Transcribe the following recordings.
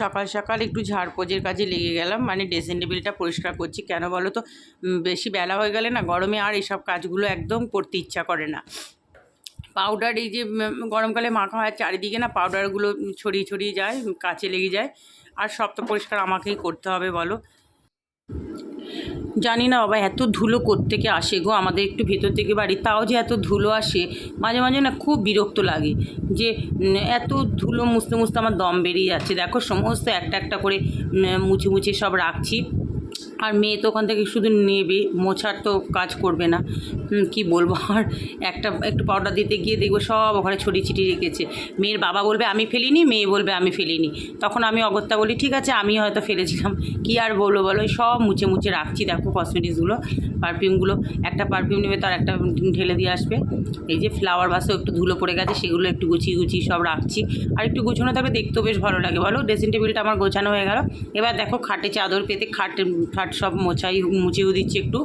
সকাল সকাল একটু ঝাড়পোঁজের কাজে লেগে গেলাম। মানে ড্রেসিং টেবিলটা পরিষ্কার করছি। কেন বলো তো? বেশি বেলা হয়ে গেলে না গরমে আর এইসব কাজগুলো একদম করতে ইচ্ছা করে না। পাউডার এই যে গরমকালে মাখা হয়, চারিদিকে না পাউডারগুলো ছড়িয়ে ছড়িয়ে যায় কাছে লেগে যায়। আর সব তো পরিষ্কার আমাকেই করতে হবে, বলো। জানি না বাবা, এত ধুলো থেকে আসে গো? আমাদের একটু ভেতর থেকে বাড়ি, তাও যে এত ধুলো আসে, মাঝে মাঝে না খুব বিরক্ত লাগে যে এত ধুলো মুছতে মুছতে আমার দম বেরিয়ে যাচ্ছে। দেখো, সমস্ত একটা একটা করে মুছে মুছে সব রাখছি। আর মেয়ে তো ওখান থেকে শুধু নেবে, মোছার তো কাজ করবে না। কি বলব? আর একটা, একটু পাউডার দিতে গিয়ে দেখব সব ওখানে ছড়িয়ে ছিটিয়ে রেখেছে। মেয়ের বাবা বলবে, আমি ফেলিনি মেয়ে বলবে, আমি ফেলিনি তখন আমি অগত্যা বলি, ঠিক আছে আমি হয়তো ফেলেছিলাম। কি আর বলব বলো? সব মুছে মুছে রাখছি, দেখো কসমেটিক্সগুলো পারফিউমগুলো একটা পারফিউম নেবে তার একটা ঢেলে দিয়ে আসবে। এই যে ফ্লাওয়ার বাসও একটু ধুলো পড়ে গেছে, সেগুলো একটু গুছিয়ে গুছিয়ে সব রাখছি। আর একটু গুছানো থাকবে দেখতেও বেশ ভালো লাগে। বলো ড্রেসিং টেবিলটা আমার গোছানো হয়ে গেল। এবার দেখো খাটে চাদর পেতে খাট খাট সব মোছাই মুছেও দিচ্ছি একটু।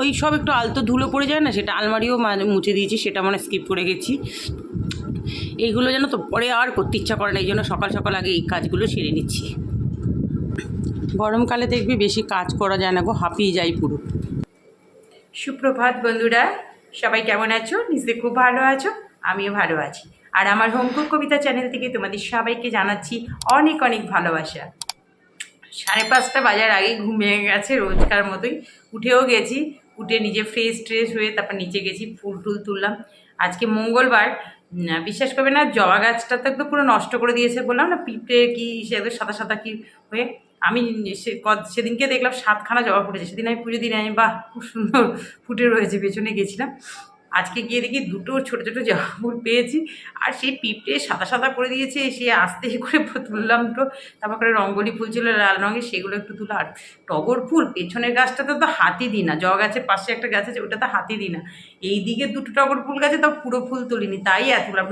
ওই সব একটু আলতো ধুলো পড়ে যায় না, সেটা আলমারিও মুছে দিয়েছি, সেটা মানে স্কিপ করে গেছি। এইগুলো যেন তো পরে আর করতে ইচ্ছা করে না, এই জন্য সকাল সকাল আগে এই কাজগুলো সেরে নিচ্ছি। গরমকালে দেখবি বেশি কাজ করা যায় না গো, হাঁপিয়ে যায় পুরো। সুপ্রভাত বন্ধুরা, সবাই কেমন আছো? নিশ্চয়ই খুব ভালো আছো, আমিও ভালো আছি। আর আমার হোমকুক কবিতা চ্যানেল থেকে তোমাদের সবাইকে জানাচ্ছি অনেক অনেক ভালোবাসা। সাড়ে পাঁচটা বাজার আগে ঘুমিয়ে গেছে রোজকার মতোই। উঠেও গেছি, উঠে নিজে ফ্রেশ ট্রেশ হয়ে তারপর নিচে গেছি, ফুল টুল তুললাম। আজকে মঙ্গলবার বিশ্বাস করবে না, জবা গাছটা তো একদম পুরো নষ্ট করে দিয়েছে বললাম না, পিঁপড়ে কি, সে সাদা সাদা কি হয়ে, আমি সে সেদিনকে দেখলাম সাতখানা জবা ফুটেছে, সেদিন আমি পুজো দিন আমি, বাহ, খুব সুন্দর ফুটে রয়েছে, পেছনে গেছিলাম। আজকে গিয়ে দেখি দুটো ছোটো ছোটো জবা ফুল পেয়েছি, আর সেই পিঁপড়ে সাদা সাদা করে দিয়েছে সে আস্তে করে তুললাম তো। তারপর করে রঙ্গলি ফুল ছিল লাল রঙের, সেগুলো একটু তুলো। আর টগর ফুল, পেছনের গাছটাতে তো হাতি দিই না। জবা গাছের পাশে একটা গাছ আছে, ওটা তো হাতি দিই না। এই দিকে দুটো টগর ফুল গাছে তাও পুরো ফুল তুলিনি, তাই এতগুলো।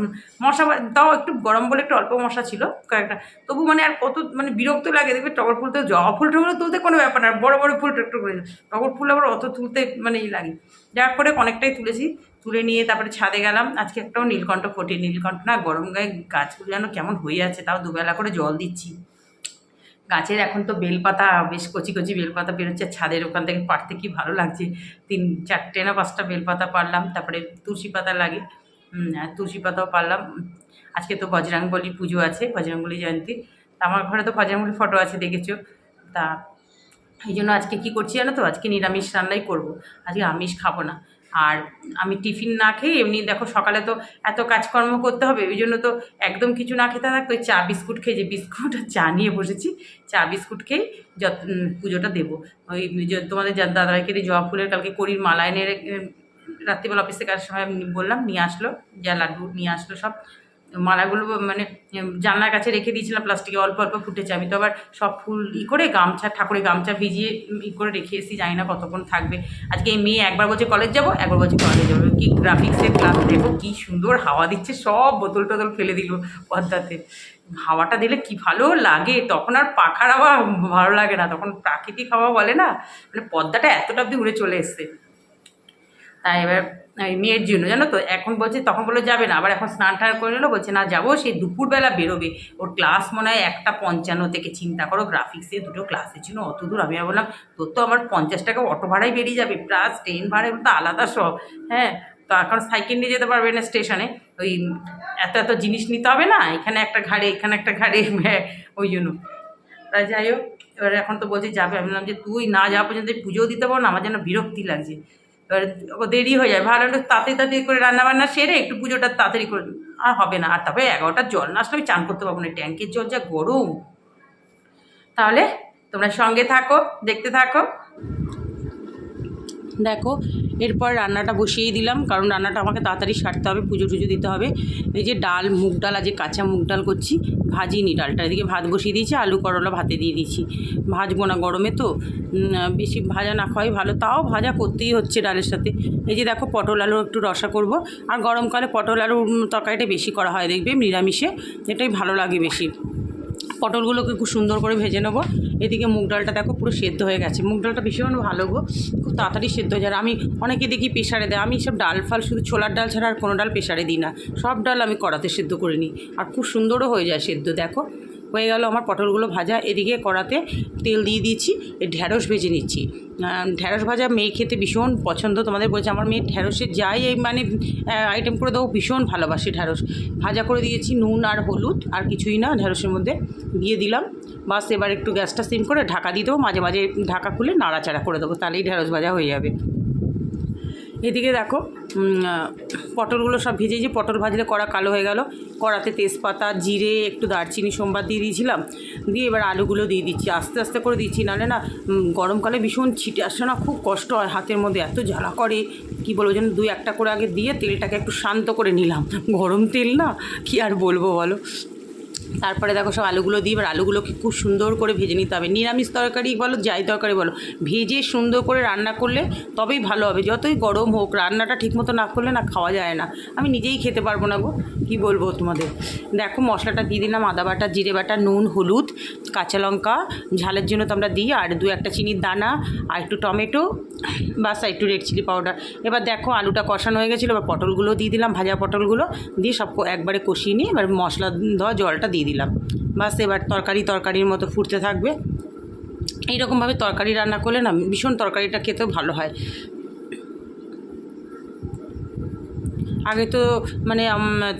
মশা তাও একটু গরম বলে একটু অল্প মশা ছিল কয়েকটা। তবু মানে আর কত মানে বিরক্ত লাগে, দেখবে টগর ফুল তো জবা ফুল টগর তুলতে কোনো ব্যাপার না বড় বড় ফুল টগর ফুল আবার অত তুলতে মানে লাগে। যার করে অনেকটাই তুলেছি। তুলে নিয়ে তারপরে ছাদে গেলাম। আজকে একটাও নীলকণ্ঠ ফোটে নীলকণ্ঠ না, গরম গায়ে গাছগুলো যেন কেমন হয়ে আছে, তাও দুবেলা করে জল দিচ্ছি। গাছের এখন তো বেলপাতা, বেশ কচি কচি বেলপাতা বেরোচ্ছে ছাদের ওখান থেকে পাড়তে কি ভালো লাগছে? তিন, চারটে না পাঁচটা বেলপাতা পারলাম তারপরে তুলসী পাতা লাগে। তুলসী পাতাও পারলাম আজকে তো বজরাঙ্গলি পুজো আছে বজরাঙ্গলি জয়ন্তী। আমার ঘরে তো বজরাঙ্গলি ফটো আছে, দেখেছ? তা এই জন্য আজকে কী করছি জানো তো? আজকে নিরামিষ রান্নাই করব। আজকে আমিষ খাব না। আর আমি টিফিন না খেয়ে এমনি দেখো সকালে তো এত কাজকর্ম করতে হবে ওই জন্য তো একদম কিছু না খেতে থাকতো ওই চা বিস্কুট খেয়ে যে বিস্কুট চা নিয়ে বসেছি, চা বিস্কুট খেয়ে যত পুজোটা দেবো। ওই তোমাদের দাদাভাইকে জবা ফুলের কালকে করির মালা এনে রাত্রিবেলা অফিস থেকে সময় বললাম, নিয়ে আসলো, যা লাড্ডু নিয়ে আসলো সব। মালাগুলো মানে জানলার কাছে রেখে দিয়েছিলাম, প্লাস্টিকে অল্প অল্প ফুটেছে। আমি তো আবার সব ফুল ই করে গামছা, ঠাকুরের গামছা ভিজিয়ে ই করে রেখে এসেছি, জানি না কতক্ষণ থাকবে। আজকে এই মেয়ে একবার বলছে, কলেজ যাব? একবার বলছে, কলেজ যাব। কি গ্রাফিক্সের ক্লাস দেখো, কি সুন্দর হাওয়া দিচ্ছে, সব বোতল টোতল ফেলে দিল পদ্মাতে। হাওয়াটা দিলে কি ভালো লাগে, তখন আর পাখার হাওয়া ভালো লাগে না, তখন প্রাকৃতিক হাওয়া বলে না। মানে পদ্মাটা এতটা অব্দি উড়ে চলে এসছে। তাই এবার মেয়ের জন্য, জানো তো? এখন বলছে, তখন বলে যাবে না। আবার এখন স্নান টান করে নিলো, বলছে, না, যাব। সেই দুপুরবেলা বেরোবে। ওর ক্লাস মনে হয় একটা পঞ্চান্ন থেকে, চিন্তা করো গ্রাফিক্সে দুটো ক্লাসের জন্য অত দূর আমি বললাম, তোর তো আমার পঞ্চাশ টাকা অটো ভাড়াই বেরিয়ে যাবে প্লাস ট্রেন ভাড়া এগুলো তো আলাদা সব। হ্যাঁ তো এখন সাইকেল নিয়ে যেতে পারবে না স্টেশনে ওই এত এত জিনিস নিতে হবে না, এখানে একটা ঘাড়ে, এখানে একটা ঘাড়ে হ্যাঁ ওই জন্য। তাই যাই হোক, এবার এখন তো বলছি, যাবে। আমি বললাম যে, তুই না যাওয়া পর্যন্ত পুজোও দিতে পারো না, আমার যেন বিরক্তি লাগছে। এবার দেরি হয়ে যায়। ভালো তাড়াতাড়ি তাড়াতাড়ি করে রান্নাবান্না সেরে একটু পুজোটা তাড়াতাড়ি করে আর হবে না। আর তারপরে এগারোটার জল না আসলে আমি চান করতে পারব না। ট্যাঙ্কের জল যা গরম। তাহলে তোমরা সঙ্গে থাকো, দেখতে থাকো। দেখো, এরপর রান্নাটা বসিয়ে দিলাম, কারণ রান্নাটা আমাকে তাড়াতাড়ি সারতে হবে, পুজো টুজো দিতে হবে। এই যে ডাল, মুগ ডাল আজকে কাঁচা মুগ ডাল করছি, ভাজিনি ডালটা। এদিকে ভাত বসিয়ে দিয়েছি, আলু করলা ভাতে দিয়ে দিয়েছি। ভাজবো না গরমে তো বেশি ভাজা না খাওয়াই ভালো, তাও ভাজা করতেই হচ্ছে ডালের সাথে। এই যে দেখো, পটল আলু একটু রসা করব। আর গরমকালে পটল আলুর তরকারিটা বেশি করা হয়, দেখবে, নিরামিষে, এটাই ভালো লাগে বেশি। পটলগুলোকে খুব সুন্দর করে ভেজে নেব। এদিকে মুগ ডালটা দেখো পুরো সেদ্ধ হয়ে গেছে। মুগ ডালটা ভীষণ ভালো গো। খুব তাড়াতাড়ি সেদ্ধ হয়ে যায়। আমি অনেকে দেখি প্রেশারে দেয়। আমি সব ডাল ফাল শুধু ছোলার ডাল ছাড়া আর কোনো ডাল প্রেশারে দিই না। সব ডাল আমি কড়াতে সেদ্ধ করে নিই। আর খুব সুন্দরও হয়ে যায় সেদ্ধ, দেখো। হয়ে গেল আমার পটলগুলো ভাজা। এদিকে কড়াতে তেল দিয়ে দিয়েছি ঢ্যাঁড়স ভেজে নিচ্ছি। ঢ্যাঁড়স ভাজা মেয়ে খেতে ভীষণ পছন্দ। তোমাদের বলছে, আমার মেয়ে ঢ্যাঁড়সের যাই, এই মানে আইটেম করে দেবো। ভীষণ ভালোবাসে ঢ্যাঁড়স ভাজা করে দিয়েছি নুন আর হলুদ, আর কিছুই না ঢ্যাঁড়সের মধ্যে দিয়ে দিলাম। বাস এবার একটু গ্যাসটা সিম করে ঢাকা দিয়ে দেবো। মাঝে মাঝে ঢাকা খুলে নাড়াচাড়া করে দেবো, তাহলেই ঢ্যাঁড়স ভাজা হয়ে যাবে। এদিকে দেখো পটলগুলো সব ভেজে পটল ভাজলে কড়া কালো হয়ে গেল। কড়াতে তেজপাতা, জিরে, একটু দারচিনি, সোমবার দিয়ে দিয়েছিলাম। দিয়ে এবার আলুগুলো দিয়ে দিচ্ছি। আস্তে আস্তে করে দিচ্ছি, নাহলে না গরমকালে ভীষণ ছিটে আসে না, খুব কষ্ট হয় হাতের মধ্যে। এত জ্বালা করে, কী বলব যেন দুই একটা করে আগে দিয়ে তেলটাকে একটু শান্ত করে নিলাম। গরম তেল না, কি আর বলব বলো? তারপরে দেখো সব আলুগুলো দিই এবার আলুগুলোকে খুব সুন্দর করে ভেজে নিতে হবে। নিরামিষ তরকারি বলো, যাই তরকারি বলো, ভেজে সুন্দর করে রান্না করলে তবেই ভালো হবে। যতই গরম হোক, রান্নাটা ঠিকমতো না করলে না খাওয়া যায় না। আমি নিজেই খেতে পারব না গো, কী বলব তোমাদের? দেখো মশলাটা দিয়ে দিলাম, আদা বাটা, জিরে বাটা, নুন, হলুদ, কাঁচা লঙ্কা, ঝালের জন্য তো আমরা দিই, আর দু একটা চিনির দানা, আর একটু টমেটো, বাস একটু রেড চিলি পাউডার। এবার দেখো আলুটা কষানো হয়ে গেছিল, এবার পটলগুলো দিয়ে দিলাম, ভাজা পটলগুলো, দিয়ে সব একবারে কষিয়ে নিয়ে এবার মশলা দেওয়া জলটা দিয়ে দিলাম। বাস এবার তরকারি তরকারির মতো ফুটতে থাকবে। এইরকমভাবে তরকারি রান্না করলে না ভীষণ তরকারিটা খেতেও ভালো হয়। আগে তো মানে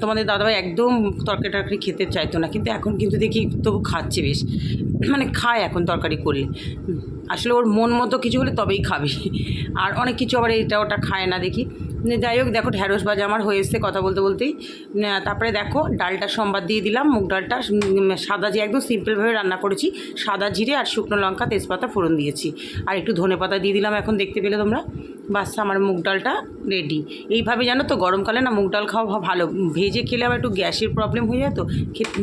তোমাদের দাদাভাই একদম তরকারি টরকারি খেতে চাইতো না, কিন্তু এখন কিন্তু দেখি তবু খাচ্ছে বেশ। মানে খায় এখন তরকারি করলে। আসলে ওর মন মতো কিছু হলে তবেই খাবে। আর অনেক কিছু আবার এটা ওটা খায় না দেখি। যাই হোক, দেখো ঢ্যাঁড়স ভাজা আমার হয়ে এসছে কথা বলতে বলতেই। তারপরে দেখো ডালটা সম্বাদ দিয়ে দিলাম, মুগ ডালটা সাদা যে একদম সিম্পলভাবে রান্না করেছি। সাদা জিরে আর শুকনো লঙ্কা, তেজপাতা ফোড়ন দিয়েছি। আর একটু ধনে পাতা দিয়ে দিলাম এখন, দেখতে পেলে তোমরা। বাস, আমার মুগ ডালটা রেডি এইভাবে জানো তো, গরমকালে না মুগ ডাল খাওয়া ভালো। ভেজে খেলে আবার একটু গ্যাসের প্রবলেম হয়ে যায় তো।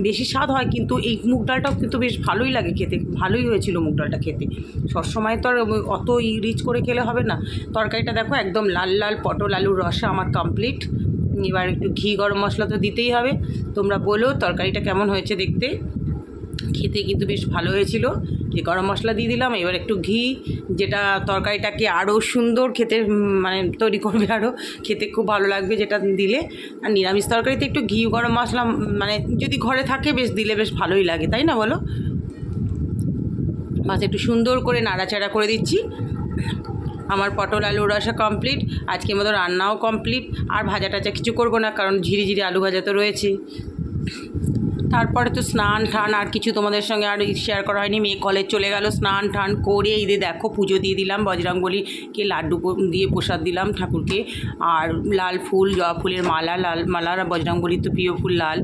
বেশি স্বাদ হয়, কিন্তু এই মুগ ডালটাও কিন্তু বেশ ভালোই লাগে খেতে, ভালোই হয়েছিল মুগ ডালটা খেতে। সবসময় তো আর অত রিচ করে খেলে হবে না। তরকারিটা দেখো একদম লাল লাল, পটল আলুর রসা আমার কমপ্লিট এবার একটু ঘি গরম মশলা তো দিতেই হবে। তোমরা বলো তরকারিটা কেমন হয়েছে দেখতে। খেতে কিন্তু বেশ ভালো হয়েছিল। যে গরম মশলা দিয়ে দিলাম, এবার একটু ঘি, যেটা তরকারিটাকে আরও সুন্দর খেতে মানে তৈরি করবে আরও খেতে খুব ভালো লাগবে যেটা দিলে। আর নিরামিষ তরকারিতে একটু ঘি, গরম মশলা মানে যদি ঘরে থাকে বেশ দিলে বেশ ভালোই লাগে, তাই না বলো? মাছ একটু সুন্দর করে নাড়াচাড়া করে দিচ্ছি। আমার পটল আলু রসা কমপ্লিট আজকের মতো রান্নাও কমপ্লিট আর ভাজা টাজা কিছু করব না, কারণ ঝিরি ঝিরি আলু ভাজা তো রয়েছে। তারপরে তো স্নান টান, আর কিছু তোমাদের সঙ্গে আর শেয়ার করা হয়নি, মেয়ে কলেজ চলে গেল, স্নান টান করে ঈদে দেখো পুজো দিয়ে দিলাম, বজরংবলীকে লাড্ডু দিয়ে প্রসাদ দিলাম ঠাকুরকে, আর লাল ফুল, জবা ফুলের মালা, লাল মালা, আর বজরংবলীর তো প্রিয় ফুল, লাল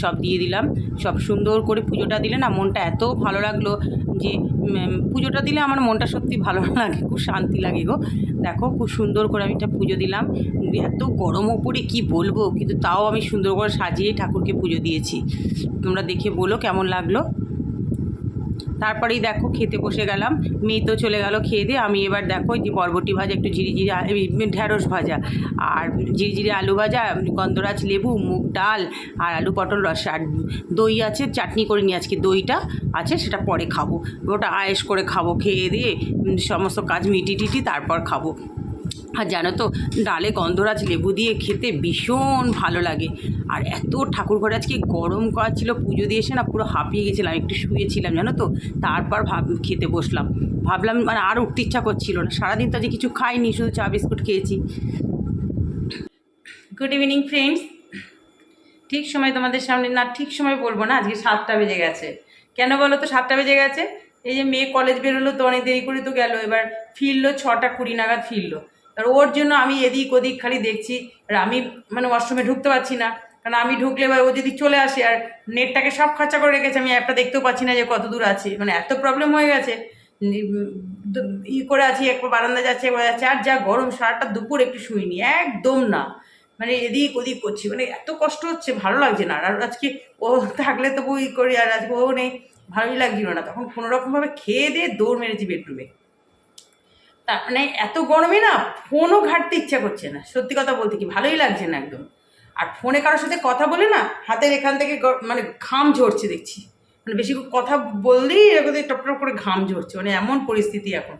সব দিয়ে দিলাম। সব সুন্দর করে পুজোটা দিলে না মনটা এত ভালো লাগল যে পুজোটা দিলে আমার মনটা সত্যি ভালো লাগে, খুব শান্তি লাগে গো। দেখো, খুব সুন্দর করে আমি একটা পুজো দিলাম। এত গরম ওপরে কি বলব? কিন্তু তাও আমি সুন্দর করে সাজিয়ে ঠাকুরকে পুজো দিয়েছি। তোমরা দেখে বলো কেমন লাগল। তারপরেই দেখো খেতে বসে গেলাম। মেয়ে তো চলে গেল খেয়ে দিয়ে। আমি এবার দেখো যে বরবটি ভাজা, একটু ঝিরিঝিরি ঢ্যাঁড়স ভাজা আর জিরি আলু ভাজা, গন্ধরাজ লেবু, মুগ ডাল আর আলু পটল রস আর দই আছে, চাটনি করে নিয়ে আজকে দইটা আছে, সেটা পরে খাব। ওটা আয়েস করে খাব, খেয়ে দিয়ে সমস্ত কাজ মিটি টিটি তারপর খাব। আর জানো তো, ডালে গন্ধরাজ লেবু দিয়ে খেতে ভীষণ ভালো লাগে। আর এত ঠাকুর ঘরে আজকে গরম করা ছিল, পুজো দিয়ে এসে না পুরো হাঁপিয়ে গেছিলাম, একটু শুয়েছিলাম, জানো তো। তারপর ভাব, খেতে বসলাম। ভাবলাম মানে আর উঠতে ইচ্ছা করছিল না। সারাদিন তো আজকে কিছু খাইনি, শুধু চা, বিস্কুট খেয়েছি। গুড ইভিনিং ফ্রেন্ডস ঠিক সময় তোমাদের সামনে, না, ঠিক সময় বলব না, আজকে সাতটা বেজে গেছে। কেন বলো তো, সাতটা বেজে গেছে? এই যে মেয়ে কলেজ বেরোলো, তো অনেক দেরি করে তো গেল। এবার ফিরলো, ছটা কুড়ি নাগাদ ফিরলো। আর ওর জন্য আমি এদিক ওদিক খালি দেখছি। আর আমি মানে ওয়াশরুমে ঢুকতে পারছি না। কারণ আমি ঢুকলে এবার ও যদি চলে আসে, আর নেটটাকে সব খরচা করে রেখেছে, আমি একটা দেখতেও পাচ্ছি না যে কত দূর আছে। মানে এত প্রবলেম হয়ে গেছে। ই করে আছি, একবার বারান্দা যাচ্ছে, একবার যাচ্ছে। আর যা গরম, সারাটা দুপুর একটু শুইনি, একদম না। মানে এদিক ওদিক করছি। মানে এত কষ্ট হচ্ছে, ভালো লাগছে না। আর আজকে ও থাকলে তবু ই করি, আর আজকে ও নেই, ভালোই লাগছিল না। তখন কোনো রকমভাবে খেয়ে দিয়ে দৌড় মেরেছি বেডরুমে। তার মানে এত গরমে না ফোনও ঘাটতে ইচ্ছা করছে না। সত্যি কথা বলতে কি ভালোই লাগছে না একদম। আর ফোনে কারোর সাথে কথা বলে না হাতের এখান থেকে মানে ঘাম ঝরছে দেখছি। মানে বেশি কথা বললেই এরকম টপ টপ করে ঘাম ঝরছে। মানে এমন পরিস্থিতি এখন।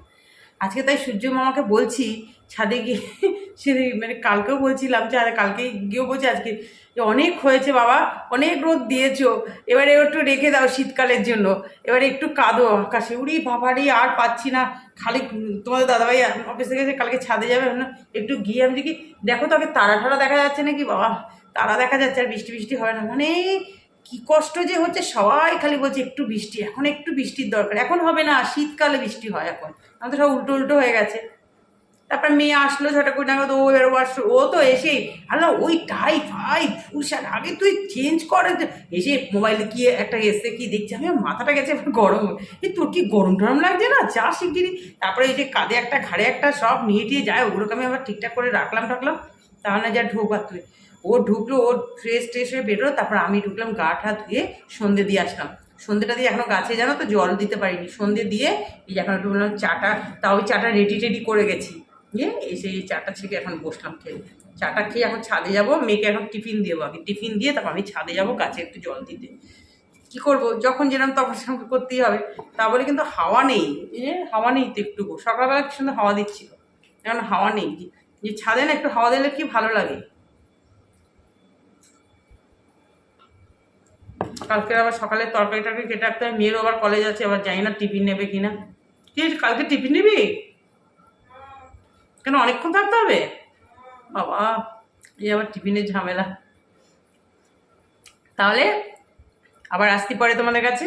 আজকে তাই সূর্য মামাকে বলছি ছাদে গিয়ে সে মানে কালকেও বলছিলাম যে, আরে কালকে গিয়েও বলছি আজকে। যে অনেক হয়েছে বাবা, অনেক রোদ দিয়েছ। এবারে একটু রেখে দাও শীতকালের জন্য। এবারে একটু কাঁদো আকাশে। উড়ি বাবারি আর পাচ্ছি না। খালি তোমাদের দাদাভাই অফিস থেকে কালকে ছাদে যাবে। একটু গিয়ে আমি দেখি। দেখো তো তারা ঠারা দেখা যাচ্ছে নাকি? বাবা, তারা দেখা যাচ্ছে আর বৃষ্টি বৃষ্টি হয় না। মানে কি কষ্ট যে হচ্ছে। সবাই খালি বলছে, একটু বৃষ্টি। এখন একটু বৃষ্টির দরকার। এখন হবে না, শীতকালে বৃষ্টি হয় এখন। আমাদের সব উল্টো উল্টো হয়ে গেছে। তারপর মেয়ে আসলো ঝটা করে নাগাদ, ও এবার ও তো এসেই, আল্লাহ, ওই টাই ফাই ফুলশাক আগে তুই চেঞ্জ করে। এসে মোবাইলে কি একটা এসে কি দেখছি আমি মাথাটা গেছে গরম এই তোর কি গরম টরম লাগছে না? যা শিগগিরি তারপরে এই যে কাঁধে একটা, ঘাড়ে একটা সব নিয়ে টিয়ে যায়, ওগুলোকে আমি আবার ঠিকঠাক করে রাখলাম টাকলাম তাহলে যা ঢুকবার তুই ও ঢুকলো ওর ফ্রেশ ট্রেশ হয়ে বেরোলো, তারপর আমি ঢুকলাম, গা ঠা ধুয়ে সন্ধে দিয়ে আসলাম। সন্ধেটা দিয়ে এখনও গাছে জানো তো জল দিতে পারিনি। সন্ধে দিয়ে এই এখন একটু বললাম, চাটা তাও চাটা রেডি টেডি করে গেছি। দিয়ে এসে এই চাটা ছেঁকে এখন বসলাম খেয়ে। চাটা খেয়ে এখন ছাদে যাব মেয়েকে এখন টিফিন দেবো আগে। টিফিন দিয়ে তারপর আমি ছাদে যাব গাছে একটু জল দিতে। কি করব? যখন যেরকম তখন সেরকম করতেই হবে। তা বলে কিন্তু হাওয়া নেই। যে হাওয়া নেই তো একটুকু। সকালবেলা সুন্দর হাওয়া দিচ্ছিল। এখন হাওয়া নেই। যে ছাদে না একটু হাওয়া দিলে কি ভালো লাগে? কালকে আবার সকালে তরকারি টরকারি কেটে রাখতে হবে। মেয়েরও আবার কলেজ আছে আবার জানি না টিফিন নেবে কিনা। হয়েছে, কালকে টিফিন নিবি? কেন অনেকক্ষণ থাকতে হবে? বাবা, এই আবার টিফিনের ঝামেলা। তাহলে আবার আসতে পারে তোমাদের কাছে?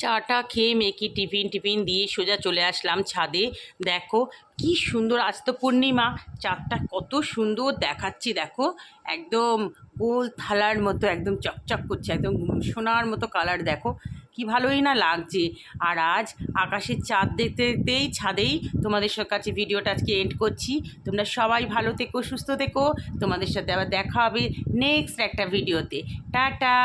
চাটা খেয়ে মেয়েকে টিফিন টিফিন দিয়ে সোজা চলে আসলাম ছাদে। দেখো, কি সুন্দর আজ তো পূর্ণিমা। চাঁদটা কত সুন্দর দেখাচ্ছি, দেখো। একদম গোল থালার মতো, একদম চকচক করছে, একদম সোনার মতো কালার দেখো। কি ভালোই না লাগছে। আর আজ আকাশের চাঁদ দেখতে দেখতেই ছাদেই তোমাদের কাছে ভিডিওটা আজকে এন্ড করছি। তোমরা সবাই ভালো থেকো, সুস্থ থেকো। তোমাদের সাথে আবার দেখা হবে নেক্সট একটা ভিডিওতে। টাটা!